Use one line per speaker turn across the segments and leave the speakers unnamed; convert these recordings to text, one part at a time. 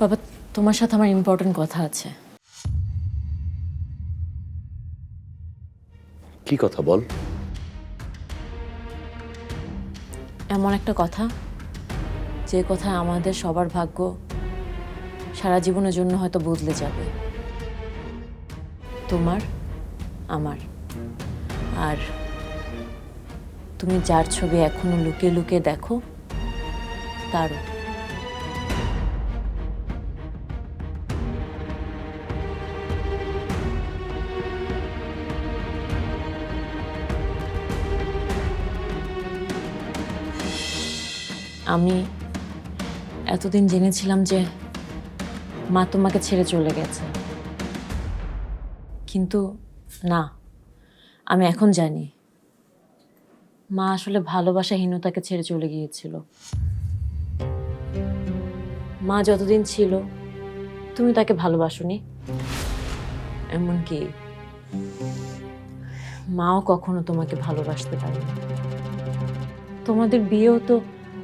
বাবা তোমার সাথে আমার ইম্পর্টেন্ট কথা আছে।
কি কথা বল?
এমন একটা কথা যে কথা আমাদের সবার ভাগ্য সারা জীবনের জন্য হয়তো বদলে যাবে। তোমার আমার। আর তুমি যার ছবি এখনও লুকিয়ে লুকিয়ে দেখো তারও। আমি এতদিন জেনেছিলাম যে মা তোমাকে ছেড়ে চলে গেছে। কিন্তু না, আমি এখন জানি। মা আসলে ভালোবাসাহীনতাকে ছেড়ে চলে গিয়েছিল। মা যতদিন ছিল, তুমি তাকে ভালোবাসোনি। এমনকি মাও কখনো তোমাকে ভালোবাসতে পারেনি। তোমাদের বিয়েও তো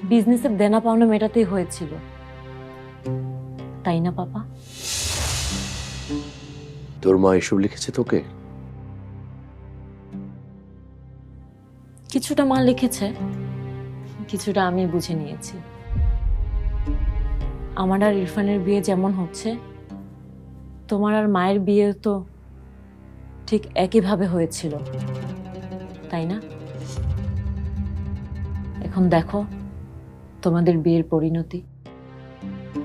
বিজনেসের দেনা পাওনা মেটাতেই হয়েছিল। তাই না পাপা?
তোর মা এসব লিখেছে তোকে?
কিছুটা মা লিখেছে কিছুটা আমি বুঝে নিয়েছি। আমার আর ইরফানের বিয়ে যেমন হচ্ছে তোমার আর মায়ের বিয়ে তো ঠিক একইভাবে হয়েছিল। তাই না? এখন দেখো। তোমাদের বিয়ের পরিণতি?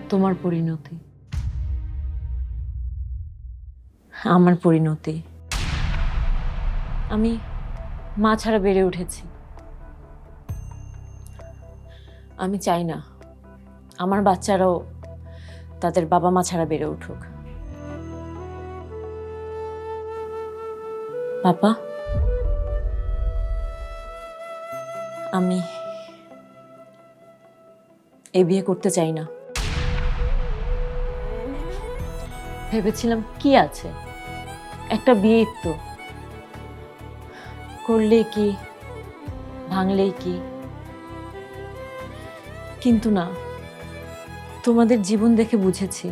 তোমার পরিণতি? আমার পরিণতি? আমি মা ছাড়া বেড়ে উঠেছি। আমি চাই না আমার বাচ্চারাও তাদের বাবা মা ছাড়া বেড়ে উঠুক। পাপা আমি এই বিয়ে করতে চাই না। ভেবেছিলাম কি আছে? একটা বিয়ে তো। করলে কি? ভাঙলেই কি? কিন্তু না, তোমাদের জীবন দেখে বুঝেছি,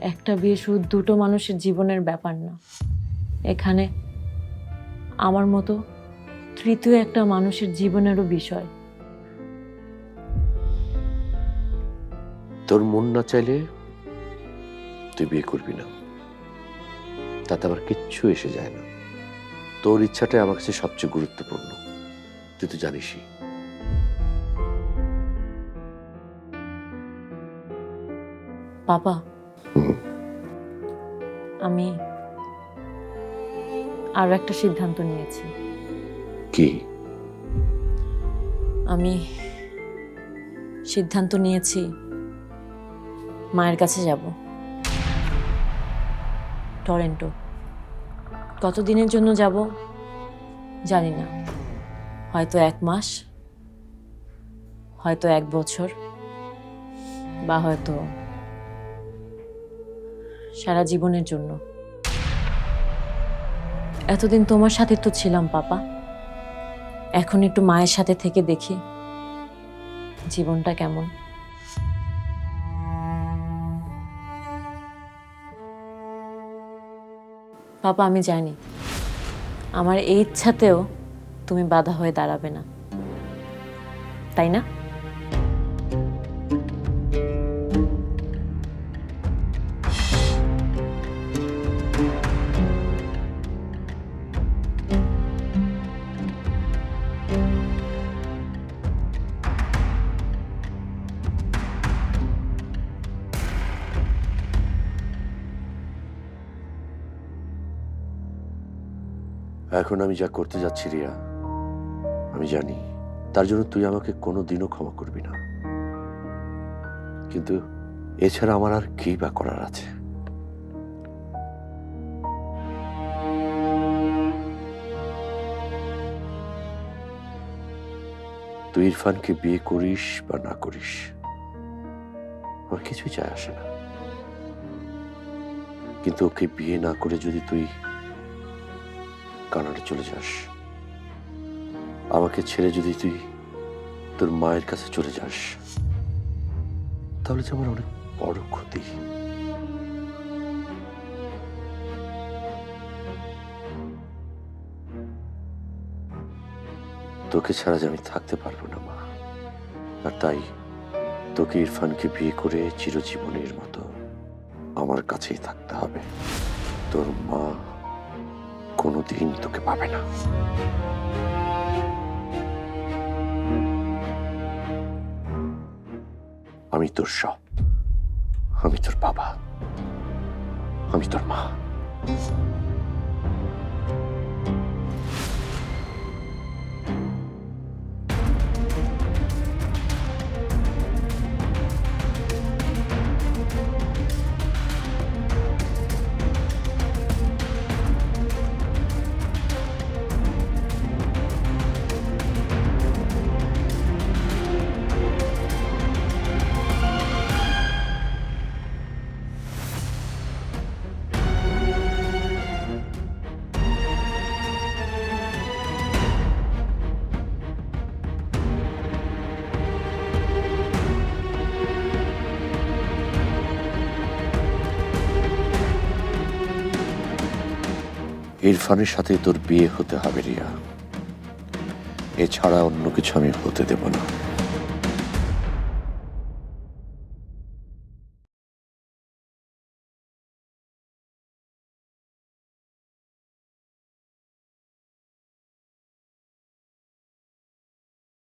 একটা বিয়ে শুধু দুটো মানুষের জীবনের ব্যাপার না। এখানে আমার মতো তৃতীয় একটা মানুষের জীবনেরও বিষয়।
তোর মন না চাইলে তুই বিয়ে করবি না। তাতে আবার কিচ্ছু এসে যায় না। তোর ইচ্ছাটাই আমার কাছে সবচেয়ে গুরুত্বপূর্ণ। তুই তো জানিসই।
বাবা। আমি আরও একটা সিদ্ধান্ত নিয়েছি।
কি?
আমি সিদ্ধান্ত নিয়েছি মায়ের কাছে যাব। টরেন্টো। কতদিনের জন্য যাব? জানি না। হয়তো এক মাস, হয়তো এক বছর, বা হয়তো সারা জীবনের জন্য। এতদিন তোমার সাথে তো ছিলাম, পাপা। এখন একটু মায়ের সাথে থেকে দেখি জীবনটা কেমন। পাপা আমি জানি। আমার এই ইচ্ছাতেও তুমি বাধা হয়ে দাঁড়াবে না। তাই না?
এখন আমি যা করতে যাচ্ছি রিয়া, আমি জানি। তার জন্য তুই আমাকে কোনো দিনও ক্ষমা করবি না। কিন্তু এছাড়া আমার আর কি বা করার আছে? তুই ইরফানকে বিয়ে করিস বা না করিস, আমার কিছুই চায় আসে না। কিন্তু ওকে বিয়ে না করে যদি তুই কানাডা চলে যাস। আমাকে ছেড়ে যদি তুই তোর মায়ের কাছে চলে যাস, তাহলে আমার অনেক বড় ক্ষতি। তোকে ছাড়া যে আমি থাকতে পারব না, মা। আর তাই তোকে ইরফানকে বিয়ে করে চিরজীবনের মতো আমার কাছেই থাকতে হবে। তোর মা কোনোদিন তোকে পাবে না। আমি তোর সব। আমি তোর বাবা। আমি তোর মা। ইরফানের সাথে তোর বিয়ে হতে হবে রিয়া। এছাড়া অন্য কিছু আমি হতে দেব না।